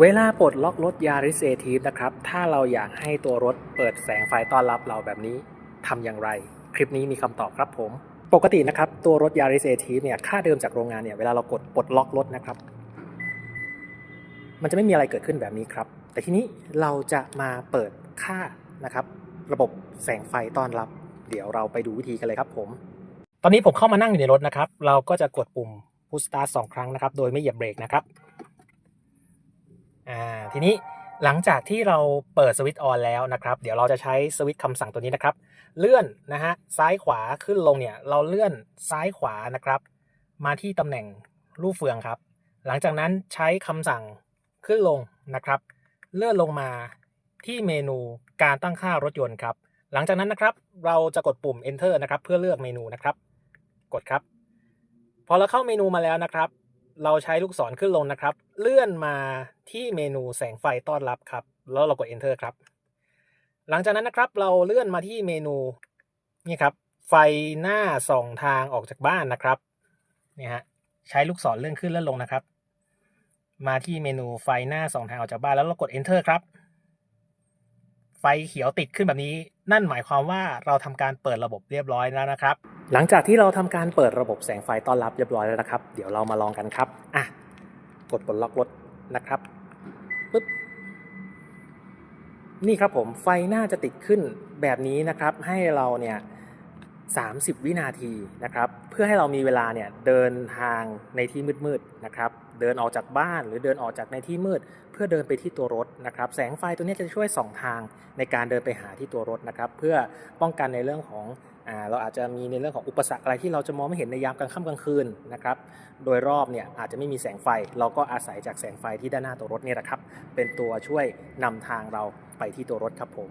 เวลาปลดล็อกรถยาริสเอทีฟนะครับ ถ้าเราอยากให้ตัวรถเปิดแสงไฟต้อนรับเราแบบนี้ทำอย่างไร คลิปนี้มีคำตอบครับผม ปกตินะครับ ตัวรถยาริสเอทีฟเนี่ยค่าเดิมจากโรงงานเนี่ยเวลาเรากดปลดล็อกรถนะครับ มันจะไม่มีอะไรเกิดขึ้นแบบนี้ครับ แต่ทีนี้เราจะมาเปิดค่านะครับ ระบบแสงไฟต้อนรับ เดี๋ยวเราไปดูวิธีกันเลยครับผม ตอนนี้ผมเข้ามานั่งอยู่ในรถนะครับ เราก็จะกดปุ่ม push start สองครั้งนะครับ โดยไม่เหยียบเบรกนะครับ อ่าทีนี้หลังจากที่เราเปิดสวิตช์ออนแล้วนะครับ เดี๋ยวเราจะใช้สวิตช์คำสั่งตัวนี้นะครับ เลื่อนนะฮะซ้ายขวาขึ้นลงเนี่ย เราเลื่อนซ้ายขวานะครับ มาที่ตำแหน่งรูปเฟืองครับ หลังจากนั้นใช้คำสั่งขึ้นลงนะครับ เลื่อนลงมาที่เมนูการตั้งค่ารถยนต์ครับ หลังจากนั้นนะครับ เราจะกดปุ่ม enter นะครับ เพื่อเลือกเมนูนะครับ กดครับ พอเราเข้าเมนูมาแล้วนะครับ เราใช้ลูกศรขึ้นลงนะครับ เลื่อนมาที่เมนูแสงไฟต้อนรับครับ แล้วเรากด enter ครับ หลังจากนั้นนะครับเราเลื่อนมาที่เมนูนี่ครับ ไฟหน้าสองทางออกจากบ้านนะครับนี่ฮะใช้ลูกศรเลื่อนขึ้นเลื่อนลงนะครับ มาที่เมนูไฟหน้าสองทางออกจากบ้านแล้วเรากด enter ครับ ไฟเขียวติดขึ้นแบบนี้ นั่นหมายความว่าเราทำการเปิดระบบเรียบร้อยแล้วนะครับ หลังจากที่เราทำการเปิดระบบแสงไฟต้อนรับเรียบร้อยแล้วนะครับ เดี๋ยวเรามาลองกันครับอะกดปลดล็อกรถนะครับปึ๊บนี่ครับผมไฟหน้าจะติดขึ้นแบบนี้นะครับ ให้เราเนี่ย30 วินาทีนะครับ เพื่อให้เรามีเวลาเนี่ยเดินทางในที่มืดๆนะครับ เดินออกจากบ้านหรือเดินออกจากในที่มืด เพื่อเดินไปที่ตัวรถนะครับ แสงไฟตัวนี้จะช่วยสองทางในการเดินไปหาที่ตัวรถนะครับ เพื่อป้องกันในเรื่องของ เราอาจจะมีในเรื่องของอุปสรรคอะไรที่เราจะมองไม่เห็นในยามกลางค่ำกลางคืนนะครับโดยรอบเนี่ยอาจจะไม่มีแสงไฟ เราก็อาศัยจากแสงไฟที่ด้านหน้าตัวรถเนี่ยแหละครับเป็นตัวช่วยนำทางเราไปที่ตัวรถครับผม